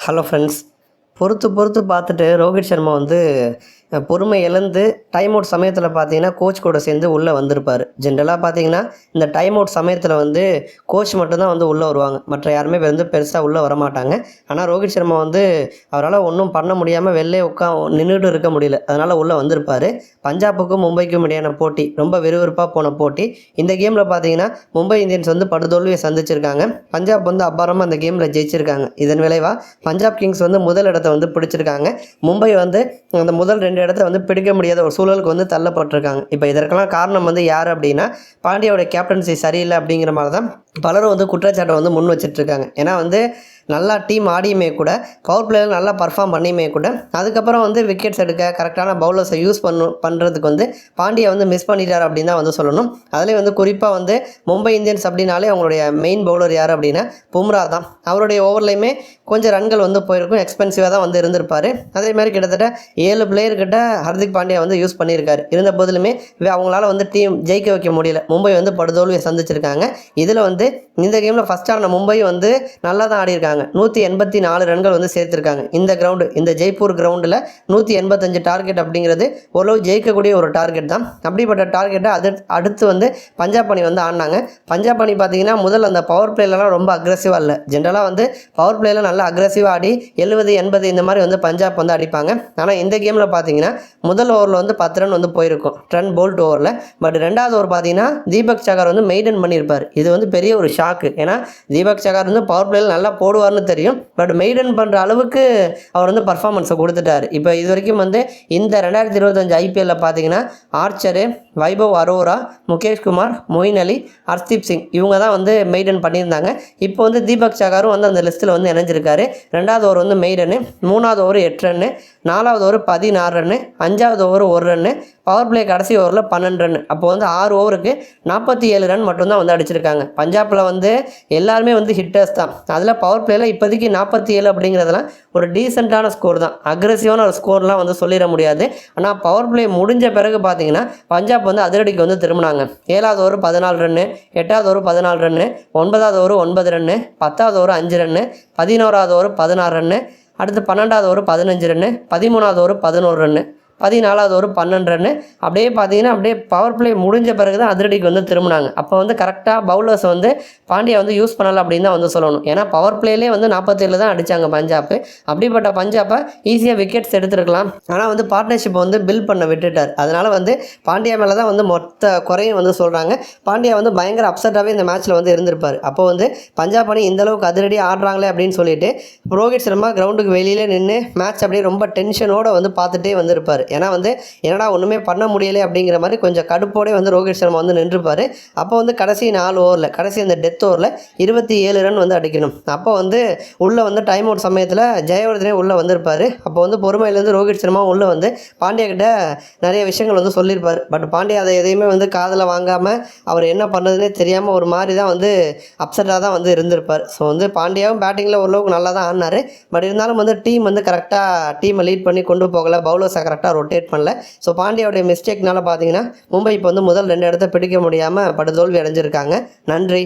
Hello friends பொறுத்து பொறுத்து பார்த்துட்டு ரோஹித் சர்மா வந்து பொறுமை இழந்து டைம் அவுட் சமயத்தில் பார்த்தீங்கன்னா கோச் கூட சேர்ந்து உள்ளே வந்திருப்பார். ஜென்ரலாக பார்த்தீங்கன்னா இந்த டைம் அவுட் சமயத்தில் வந்து கோச் மட்டும்தான் வந்து உள்ளே வருவாங்க. மற்ற யாருமே வந்து பெருசாக உள்ளே வரமாட்டாங்க. ஆனால் ரோஹித் சர்மா வந்து அவரால் ஒன்றும் பண்ண முடியாமல் வெளிலே உட்கா நின்றுட்டு இருக்க முடியல. அதனால் உள்ளே வந்திருப்பார். பஞ்சாபுக்கும் மும்பைக்கும் இடையான போட்டி ரொம்ப விறுவிறுப்பாக போன போட்டி. இந்த கேமில் பார்த்தீங்கன்னா மும்பை இந்தியன்ஸ் வந்து படுதோல்வியை சந்திச்சிருக்காங்க. பஞ்சாப் வந்து அபாரமாக அந்த கேமில் ஜெயிச்சிருக்காங்க. இதன் விளைவாக பஞ்சாப் கிங்ஸ் வந்து முதல் இடத்த வந்து பிடிச்சிருக்காங்க. மும்பை வந்து அந்த முதல் ரெண்டு இடத்த வந்து பிடிக்க முடியாத ஒரு சூழலுக்கு வந்து தள்ளப்பட்டிருக்காங்க. இப்போ இதற்கெல்லாம் காரணம் வந்து யார் அப்படின்னா பாண்டியாவோட கேப்டன்சி சரியில்லை அப்படிங்கிற மாதிரி தான் பலரும் வந்து குற்றச்சாட்டை வந்து முன் வச்சிட்ருக்காங்க ஏன்னா வந்து நல்லா டீம் ஆடியுமே கூட பவர் பிளேயர் நல்லா பர்ஃபார்ம் பண்ணியுமே கூட அதுக்கப்புறம் வந்து விக்கெட்ஸ் எடுக்க கரெக்டான பவுலர்ஸை யூஸ் பண்ணு பண்ணுறதுக்கு வந்து பாண்டியா வந்து மிஸ் பண்ணிட்டார் அப்படின்னு தான் வந்து சொல்லணும். அதுலேயும் வந்து குறிப்பாக வந்து மும்பை இந்தியன்ஸ் அப்படின்னாலே அவங்களுடைய மெயின் பவுலர் யார் அப்படின்னா பும்ரா தான். அவருடைய ஓவர்லையுமே கொஞ்சம் ரன்கள் வந்து போயிருக்கும் எக்ஸ்பென்சிவாக தான் வந்து இருந்திருப்பார். அதே மாதிரி கிட்டத்தட்ட ஏழு பிளேயர்கிட்ட ஹர்திக் பாண்டியா வந்து யூஸ் பண்ணியிருக்காரு. இருந்த போதிலுமே அவங்களால வந்து டீம் ஜெயிக்க வைக்க முடியல. மும்பை வந்து படுதோல்வியை சந்திச்சிருக்காங்க. இதில் வந்து இந்த கேமில் ஃபஸ்ட் ஆன மும்பை வந்து நல்லா தான் ஆடியிருக்காங்க. நூற்றி எண்பத்தி நாலு ரன்கள் வந்து சேர்த்துருக்காங்க. இந்த கிரவுண்டு இந்த ஜெய்ப்பூர் கிரவுண்டில் நூற்றி எண்பத்தஞ்சு டார்கெட் அப்படிங்கிறது ஓரளவு ஜெயிக்கக்கூடிய ஒரு டார்கெட் தான். அப்படிப்பட்ட டார்கெட்டை அது அடுத்து வந்து பஞ்சாப் அணி வந்து ஆடினாங்க. பஞ்சாப் அணி பார்த்தீங்கன்னா முதல் அந்த பவர் பிளேலலாம் ரொம்ப அக்ரெசிவாக இல்லை. ஜென்ரலாக வந்து பவர் பிளேயில் நல்லா அக்ரெசிவாக ஆடி எழுபது எண்பது இந்த மாதிரி வந்து பஞ்சாப் வந்து அடிப்பாங்க. ஆனால் இந்த கேமில் பார்த்தீங்கன்னா முதல் ஓவரில் வந்து பத்து ரன் வந்து போயிருக்கும். ரன் போல்ட் ஓவரில் பட் ரெண்டாவது ஓவர் பார்த்தீங்கன்னா தீபக் சகார் வந்து மெயின்டைன் பண்ணியிருப்பார். இது வந்து பெரிய ஒரு ஷாக்கு ஏன்னா தீபக் சகார் வந்து பவர் பிளேயில் நல்லா போடுவார். போடுவார்னு தெரியும். பட் மெயின்டைன் பண்ணுற அளவுக்கு அவர் வந்து பர்ஃபார்மன்ஸை கொடுத்துட்டார். இப்போ இது வரைக்கும் வந்து இந்த ரெண்டாயிரத்தி இருபத்தஞ்சு ஐபிஎல்ல பார்த்தீங்கன்னா Archer Vaibhav Arora Mukesh Kumar Moeen Ali Hardeep Singh. இவங்க தான் வந்து மெய்டன் பண்ணியிருந்தாங்க. இப்போ வந்து தீபக் சகாரும் வந்து அந்த லிஸ்ட்டில் வந்து இணைஞ்சிருக்காரு. ரெண்டாவது ஓவர் வந்து மெய்டனு மூணாவது ஓவர் எட்டு ரன்னு நாலாவது ஓவர் பதினாறு ரன்னு அஞ்சாவது ஓவர் ஒரு ரன்னு பவர் பிளே கடைசி ஓவரில் பன்னெண்டு ரன் அப்போ வந்து ஆறு ஓவருக்கு நாற்பத்தி ஏழு ரன் மட்டும்தான் வந்து அடிச்சிருக்காங்க. பஞ்சாபில் வந்து எல்லாருமே வந்து ஹிட்டர்ஸ் தான். அதில் பவர் பிளேயில் இப்போதைக்கு நாற்பத்தி ஏழு அப்படிங்கிறதெல்லாம் ஒரு டீசெண்டான ஸ்கோர் தான். அக்ரெசிவான ஒரு ஸ்கோர்லாம் வந்து சொல்லிட முடியாது. ஆனால் பவர் பிளே முடிஞ்ச பிறகு பார்த்தீங்கன்னா பஞ்சாப் வந்து அதிரடிக்கு வந்து திரும்பினாங்க. ஏழாவது ஓவர் பதினாலு ரன்னு எட்டாவது ஓவர் பதினாலு ரன்னு ஒன்பதாவது ஓவர் ஒன்பது ரன்னு பத்தாவது ஓவர் அஞ்சு ரன்னு பதினோராவது ஓவர் பதினாறு ரன்னு அடுத்து பன்னெண்டாவது ஓவர் பதினஞ்சு ரன்னு பதிமூணாவது ஓவர் பதினோரு ரன்னு பதினாலாவது ஒரு பன்னெண்டு ரன்னு அப்படியே பார்த்தீங்கன்னா அப்படியே பவர் பிளே முடிஞ்ச பிறகு தான் அதிரடிக்கு வந்து திரும்பினாங்க. அப்போ வந்து கரெக்டாக பவுலர்ஸ் வந்து பாண்டியா வந்து யூஸ் பண்ணலை அப்படின்னு தான் வந்து சொல்லணும். ஏன்னா பவர் பிளேலே வந்து நாற்பத்தேழு தான் அடித்தாங்க பஞ்சாப். அப்படிப்பட்ட பஞ்சாப்பை ஈஸியாக விக்கெட்ஸ் எடுத்துருக்கலாம். ஆனால் வந்து பார்ட்னர்ஷிப் வந்து பில் பண்ண விட்டுட்டார். அதனால் வந்து பாண்டியா மேலே தான் வந்து மொத்த குறையும் வந்து சொல்கிறாங்க பாண்டியா வந்து பயங்கர அப்செட்டாகவே இந்த மேட்ச்சில் வந்து இருந்திருப்பார். அப்போ வந்து பஞ்சாப் அணி இந்த அளவுக்கு அதிரடி ஆடுறாங்களே அப்படின்னு சொல்லிட்டு ரோஹித் சர்மா கிரவுண்டுக்கு வெளியிலே நின்று மேட்ச் அப்படியே ரொம்ப டென்ஷனோடு வந்து பார்த்துட்டே வந்திருப்பார். ஏன்னா வந்து என்னடா ஒன்றுமே பண்ண முடியலை அப்படிங்கிற மாதிரி கொஞ்சம் கடுப்போடே வந்து ரோஹித் சர்மா வந்து நின்றுப்பார். அப்போ வந்து கடைசி நாலு ஓவரில் கடைசி அந்த டெத் ஓவரில் இருபத்தி ஏழு ரன் வந்து அடிக்கணும். அப்போ வந்து உள்ளே வந்து டைம் அவுட் சமயத்தில் ஜெயவர்தனே உள்ளே வந்திருப்பார். அப்போ வந்து பொறுமையிலேருந்து ரோஹித் சர்மா உள்ளே வந்து பாண்டியா கிட்ட நிறைய விஷயங்கள் வந்து சொல்லியிருப்பார். பட் பாண்டியா அதை எதையுமே வந்து காதில் வாங்காமல் அவர் என்ன பண்ணுறதுனே தெரியாமல் ஒரு மாதிரி தான் வந்து அப்செட்டாக தான் வந்து இருந்திருப்பார். ஸோ வந்து பாண்டியாவும் பேட்டிங்கில் ஓரளவுக்கு நல்லா தான் ஆடினார். பட் இருந்தாலும் வந்து டீம் வந்து கரெக்டாக டீமை லீட் பண்ணி கொண்டு போகலை. பவுலர்ஸை கரெக்டாக ரொட்டேட் பண்ணல. ஸோ பாண்டியாவுடைய மிஸ்டேக்னால பார்த்தீங்கன்னா மும்பை இப்போ வந்து முதல் ரெண்டு இடத்த பிடிக்க முடியாமல் படுதோல்வி அடைஞ்சிருக்காங்க. நன்றி.